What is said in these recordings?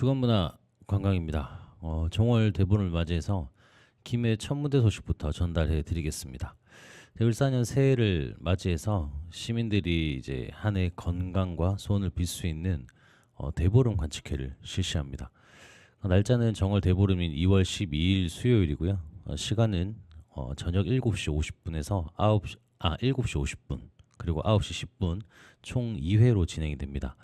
주간문화 관광입니다. 어, 정월 대본을 맞이해서 김해 첫 무대 소식부터 전달해 드리겠습니다. 을사년 새해를 맞이해서 시민들이 이제 한 해 건강과 소원을 빌 수 있는 어, 대보름 관측회를 실시합니다. 어, 날짜는 정월 대보름인 2월 12일 수요일이고요. 어, 시간은 어, 저녁 7시 50분에서 9시 아 7시 50분 그리고 9시 10분 총 2회로 진행이 됩니다.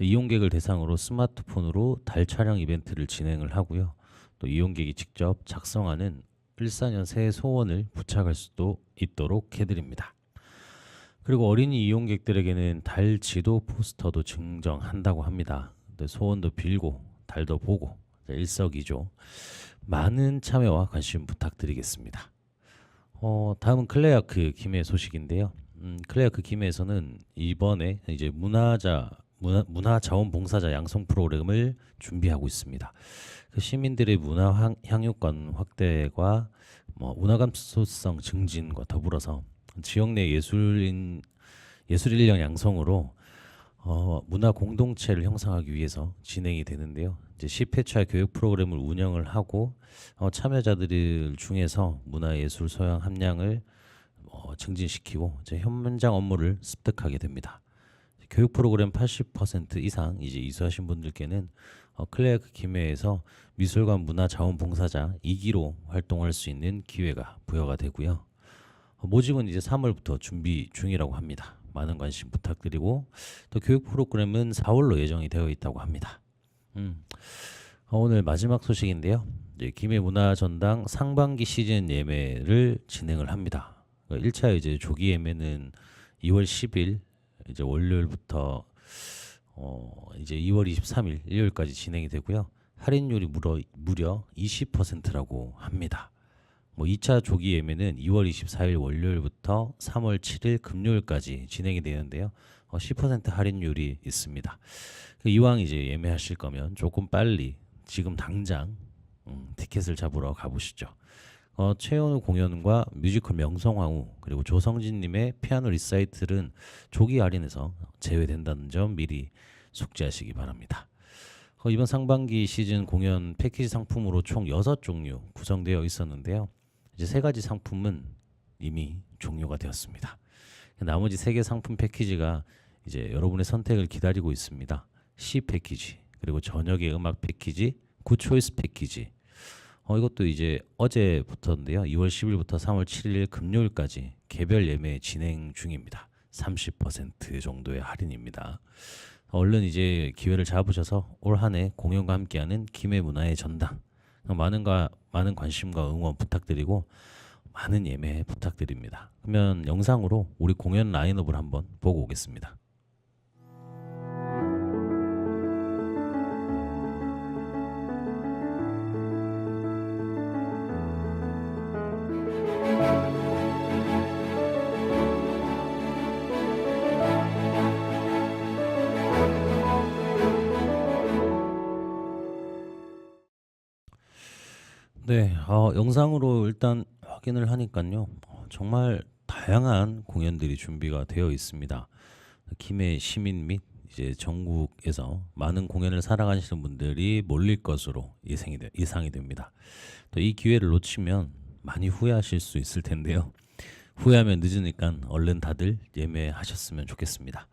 이용객을 대상으로 스마트폰으로 달 촬영 이벤트를 진행을 하고요. 또 이용객이 직접 작성하는 일사년 새해 소원을 부착할 수도 있도록 해드립니다. 그리고 어린이 이용객들에게는 달 지도 포스터도 증정한다고 합니다. 소원도 빌고 달도 보고 일석이조 많은 참여와 관심 부탁드리겠습니다. 어, 다음은 클레아크 김해 소식인데요. 음, 클레아크 김해에서는 이번에 이제 문화자 문화, 문화 자원봉사자 양성 프로그램을 준비하고 있습니다. 그 시민들의 문화 향, 향유권 확대와 뭐 문화 감수성 증진과 더불어서 지역 내 예술인 예술 인력 양성으로 어, 문화 공동체를 형성하기 위해서 진행이 되는데요. 이제 10회차 교육 프로그램을 운영을 하고 어, 참여자들 중에서 문화 예술 소양 함량을 어, 증진시키고 이제 현장 업무를 습득하게 됩니다. 교육 프로그램 80% 이상 이제 이수하신 분들께는 어, 클레어크 김해에서 미술관 문화자원봉사자 2기로 활동할 수 있는 기회가 부여가 되고요. 어, 모집은 이제 3월부터 준비 중이라고 합니다. 많은 관심 부탁드리고 또 교육 프로그램은 4월로 예정이 되어 있다고 합니다. 음, 어, 오늘 마지막 소식인데요. 이제 김해 문화전당 상반기 시즌 예매를 진행을 합니다. 1차 이제 조기 예매는 2월 10일 이제 월요일부터 어 이제 2월 23일 일요일까지 진행이 되고요. 할인율이 무려 무려 20%라고 합니다. 뭐 2차 조기 예매는 2월 24일 월요일부터 3월 7일 금요일까지 진행이 되는데요. 어, 10% 할인율이 있습니다. 그 이왕 이제 예매하실 거면 조금 빨리 지금 당장 음, 티켓을 잡으러 가보시죠. 어, 최현우 공연과 뮤지컬 명성황후 그리고 조성진님의 피아노 리사이틀은 조기 할인에서 제외된다는 점 미리 숙지하시기 바랍니다. 어, 이번 상반기 시즌 공연 패키지 상품으로 총 6종류 구성되어 있었는데요. 이제 세 가지 상품은 이미 종료가 되었습니다. 나머지 세 개 상품 패키지가 이제 여러분의 선택을 기다리고 있습니다. C 패키지 그리고 저녁의 음악 패키지, 굿초이스 패키지 어, 이것도 이제 어제부터인데요. 2월 10일부터 3월 7일 금요일까지 개별 예매 진행 중입니다. 30% 정도의 할인입니다. 얼른 이제 기회를 잡으셔서 올 한 해 공연과 함께하는 김해 문화의 전당 많은가 많은 관심과 응원 부탁드리고 많은 예매 부탁드립니다. 그러면 영상으로 우리 공연 라인업을 한번 보고 오겠습니다. 네, 어, 영상으로 일단 확인을 하니까요. 어, 정말 다양한 공연들이 준비가 되어 있습니다. 김해 시민 및 이제 전국에서 많은 공연을 사랑하시는 분들이 몰릴 것으로 예상이, 되, 예상이 됩니다. 또 이 기회를 놓치면 많이 후회하실 수 있을 텐데요. 후회하면 늦으니까 얼른 다들 예매하셨으면 좋겠습니다.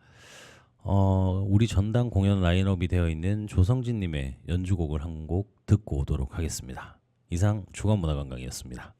어, 우리 전당 공연 라인업이 되어 있는 조성진님의 연주곡을 한 곡 듣고 오도록 하겠습니다. 이상 주간문화관광이었습니다.